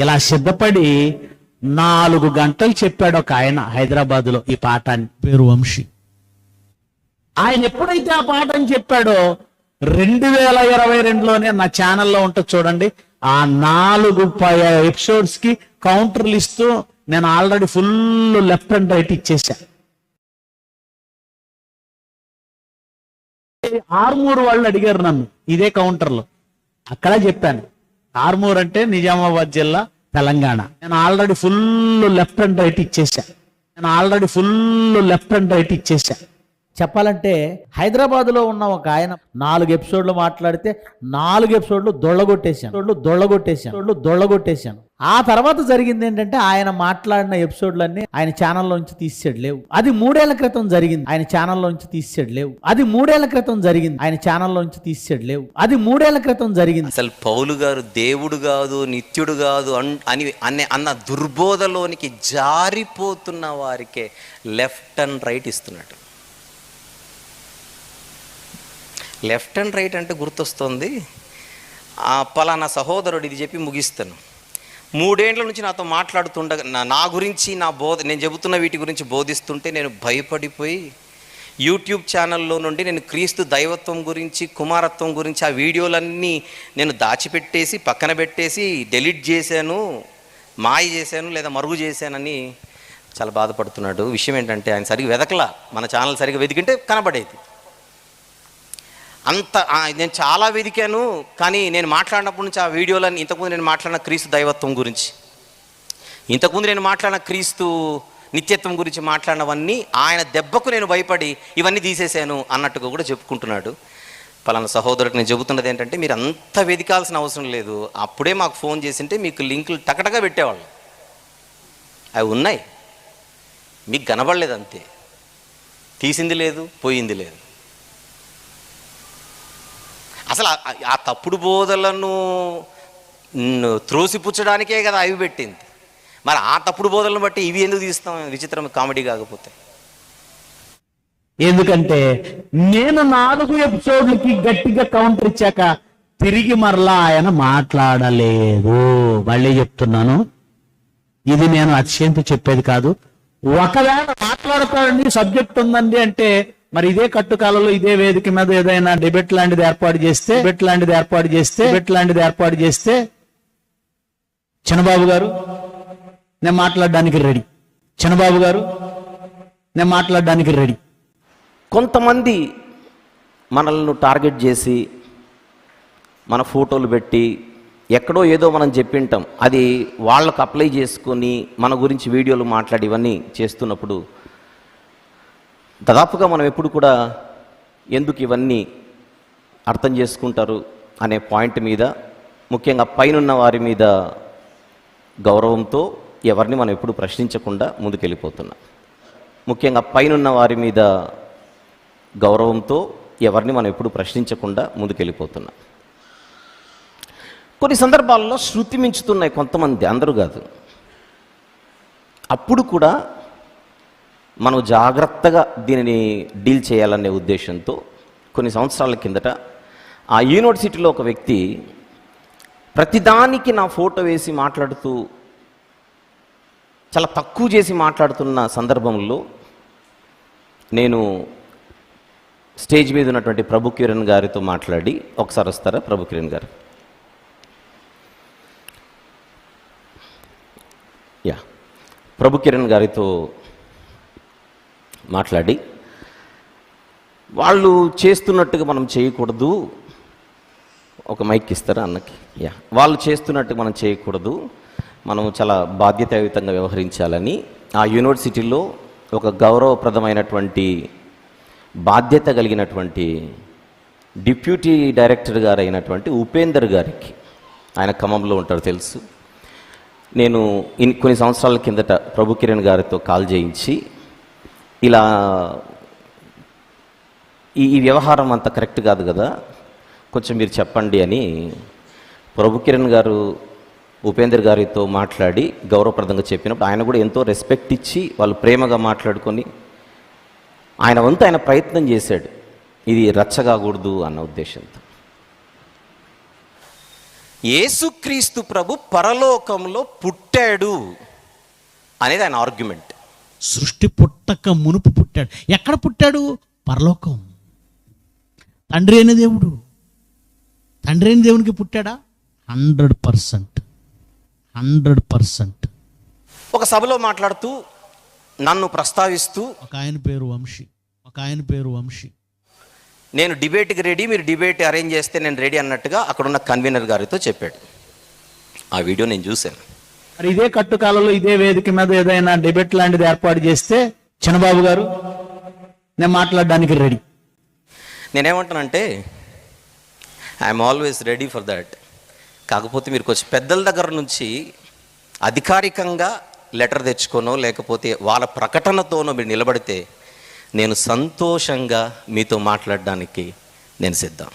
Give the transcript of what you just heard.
ఇలా సిద్ధపడి నాలుగు గంటలు చెప్పాడు ఒక ఆయన హైదరాబాద్లో ఈ పాఠాన్ని. పేరు వంశీ. ఆయన ఎప్పుడైతే ఆ పాఠం చెప్పాడో రెండు వేల ఇరవై రెండులోనే నా ఛానల్లో ఉంటుంది చూడండి. ఆ నాలుగు ఎపిసోడ్స్కి కౌంటర్లు ఇస్తూ నేను already full left and right ఇచ్చేసా Armoor వాళ్ళు అడిగారు నన్ను ఇదే కౌంటర్లో అక్కడ చెప్పాను. ఆర్మూర్ అంటే నిజామాబాద్ జిల్లా తెలంగాణ. నేను already full left and right ఇచ్చేసా నేను already full left and right ఇచ్చేసా చెప్పాలంటే హైదరాబాద్లో ఉన్న ఒక ఆయన నాలుగు ఎపిసోడ్లు మాట్లాడితే నాలుగు ఎపిసోడ్లు దొళ్ళగొట్టేశాను. దొళ్ళగొట్టేశాను. దొళ్ళగొట్టేశాను. ఆ తర్వాత జరిగింది ఏంటంటే ఆయన మాట్లాడిన ఎపిసోడ్లన్నీ ఆయన ఛానల్లోంచి తీసాడు లేవు అది మూడేళ్ళ క్రితం జరిగింది. ఆయన ఛానల్లోంచి తీసాడు లేవు అది మూడేళ్ళ క్రితం జరిగింది. ఆయన ఛానల్లోంచి తీసాడు లేవు అది మూడేళ్ళ క్రితం జరిగింది. అసలు పౌలు గారు దేవుడు కాదు నిత్యుడు కాదు అన్- అని అనే అన్న దుర్బోధలోనికి జారిపోతున్న వారికే లెఫ్ట్ అండ్ రైట్ ఇస్తున్నాడు లెఫ్ట్ అండ్ రైట్ అంటే గుర్తొస్తుంది. ఆ పలానా సహోదరుడు ఇది చెప్పి ముగిస్తాను. మూడేండ్ల నుంచి నాతో మాట్లాడుతుండగా నా- నా గురించి నా బోధ నేను చెబుతున్న వీటి గురించి బోధిస్తుంటే నేను భయపడిపోయి యూట్యూబ్ ఛానల్లో నుండి నేను క్రీస్తు దైవత్వం గురించి కుమారత్వం గురించి ఆ వీడియోలన్నీ నేను దాచిపెట్టేసి పక్కన పెట్టేసి డెలీట్ చేశాను మాయ చేశాను లేదా మరుగు చేశానని చాలా బాధపడుతున్నాడు. విషయం ఏంటంటే ఆయన సరిగ్గా వెదకలా. మన ఛానల్ సరిగ్గా వెతికింటే కనబడేది. అంత నేను చాలా వెతికాను కానీ నేను మాట్లాడినప్పటి నుంచి ఆ వీడియోలన్నీ ఇంతకుముందు నేను మాట్లాడిన క్రీస్తు దైవత్వం గురించి. ఇంతకుముందు నేను మాట్లాడిన క్రీస్తు నిత్యత్వం గురించి మాట్లాడినవన్నీ ఆయన దెబ్బకు నేను భయపడి ఇవన్నీ తీసేశాను అన్నట్టుగా కూడా చెప్పుకుంటున్నాడు. పలానా సహోదరుడికి నేను చెబుతున్నది ఏంటంటే మీరు అంత వెతికాల్సిన అవసరం లేదు. అప్పుడే మాకు ఫోన్ చేసింటే మీకు లింకులు టకటగా పెట్టేవాళ్ళు. అవి ఉన్నాయి. మీకు కనబడలేదు అంతే. తీసింది లేదు పోయింది లేదు. అసలు ఆ- తప్పుడు బోధలను త్రోసిపుచ్చడానికే కదా అవి పెట్టింది. మరి ఆ తప్పుడు బోధలను బట్టి ఇవి ఎందుకు తీస్తాం? విచిత్రం కామెడీ కాకపోతే. ఎందుకంటే నేను నాలుగు ఎపిసోడ్లకి గట్టిగా కౌంటర్ ఇచ్చాక తిరిగి మరలా ఆయన మాట్లాడలేదు. మళ్ళీ చెప్తున్నాను. ఇది నేను అత్యంత చెప్పేది కాదు. ఒకవేళ మాట్లాడతాడండి సబ్జెక్ట్ ఉందండి అంటే మరి ఇదే కట్టుకాలలో ఇదే వేదిక మీద ఏదైనా డిబెట్ లాంటిది ఏర్పాటు చేస్తే డిబెట్ లాంటిది ఏర్పాటు చేస్తే డిబెట్ లాంటిది ఏర్పాటు చేస్తే చిన్నబాబు గారు నేను మాట్లాడడానికి రెడీ. చిన్నబాబు గారు నేను మాట్లాడడానికి రెడీ. కొంతమంది మనల్ని టార్గెట్ చేసి మన ఫోటోలు పెట్టి ఎక్కడో ఏదో మనం చెప్పింటాం. అది వాళ్ళకు అప్లై చేసుకొని మన గురించి వీడియోలు మాట్లాడి ఇవన్నీ చేస్తున్నప్పుడు దాదాపుగా మనం ఎప్పుడు కూడా ఎందుకు ఇవన్నీ అర్థం చేసుకుంటారు అనే పాయింట్ మీద ముఖ్యంగా పైనున్న వారి మీద గౌరవంతో ఎవరిని మనం ఎప్పుడు ప్రశ్నించకుండా ముందుకెళ్ళిపోతున్నాం. ముఖ్యంగా పైనున్న వారి మీద గౌరవంతో ఎవరిని మనం ఎప్పుడు ప్రశ్నించకుండా ముందుకెళ్ళిపోతున్నాం. కొన్ని సందర్భాల్లో శృతి మించుతున్నాయి కొంతమంది అందరూ కాదు. అప్పుడు కూడా మనం జాగ్రత్తగా దీనిని డీల్ చేయాలనే ఉద్దేశంతో కొన్ని సంవత్సరాల కిందట ఆ యూనివర్సిటీలో ఒక వ్యక్తి ప్రతిదానికి నా ఫోటో వేసి మాట్లాడుతూ చాలా తక్కువ చేసి మాట్లాడుతున్న సందర్భంలో నేను స్టేజ్ మీద ఉన్నటువంటి ప్రభు కిరణ్ గారితో మాట్లాడి ఒకసారి వస్తారా ప్రభు కిరణ్ గారు? యా. ప్రభు కిరణ్ గారితో మాట్లాడి వాళ్ళు చేస్తున్నట్టుగా మనం చేయకూడదు. ఒక మైక్ ఇస్తారా అన్నకి? యా. వాళ్ళు చేస్తున్నట్టు మనం చేయకూడదు. మనం చాలా బాధ్యతాయుతంగా వ్యవహరించాలని. ఆ యూనివర్సిటీలో ఒక గౌరవప్రదమైనటువంటి బాధ్యత కలిగినటువంటి డిప్యూటీ డైరెక్టర్ గారు అయినటువంటి ఉపేందర్ గారికి ఆయన ఖమ్మంలో ఉంటారు తెలుసు నేను ఇన్ కొన్ని సంవత్సరాల కిందట ప్రభు కిరణ్ గారితో కాల్ చేయించి ఇలా ఈ ఈ వ్యవహారం అంత కరెక్ట్ కాదు కదా? కొంచెం మీరు చెప్పండి అని ప్రభు కిరణ్ గారు ఉపేందర్ గారితో మాట్లాడి గౌరవప్రదంగా చెప్పినప్పుడు ఆయన కూడా ఎంతో రెస్పెక్ట్ ఇచ్చి వాళ్ళు ప్రేమగా మాట్లాడుకొని ఆయన వంతు ఆయన ప్రయత్నం చేశాడు. ఇది రచ్చగాకూడదు అన్న ఉద్దేశంతో. యేసుక్రీస్తు ప్రభు పరలోకంలో పుట్టాడు అనేది ఆయన ఆర్గ్యుమెంట్. సృష్టి పుట్టక మునుపు పుట్టాడు. ఎక్కడ పుట్టాడు? పరలోకం. తండ్రి అయిన దేవుడు. తండ్రి అయిన దేవునికి పుట్టాడా? Hundred percent. Hundred percent. ఒక సభలో మాట్లాడుతూ నన్ను ప్రస్తావిస్తూ ఒక ఆయన పేరు వంశీ. ఒక ఆయన పేరు వంశీ. నేను డిబేట్కి రెడీ మీరు డిబేట్ అరేంజ్ చేస్తే నేను రెడీ అన్నట్టుగా అక్కడున్న కన్వీనర్ గారితో చెప్పాడు. ఆ వీడియో నేను చూశాను. మరి ఇదే కట్టుకాలలో ఇదే వేదిక మీద ఏదైనా డిబేట్ లాంటిది ఏర్పాటు చేస్తే చిన్నబాబు గారు నేను మాట్లాడడానికి రెడీ నేనేమంటానంటే I'm always ready for that కాకపోతే మీరు కొంచెం పెద్దల దగ్గర నుంచి అధికారికంగా లెటర్ తెచ్చుకోనో లేకపోతే వాళ్ళ ప్రకటనతోనో మీరు నిలబడితే నేను సంతోషంగా మీతో మాట్లాడడానికి నేను సిద్ధం.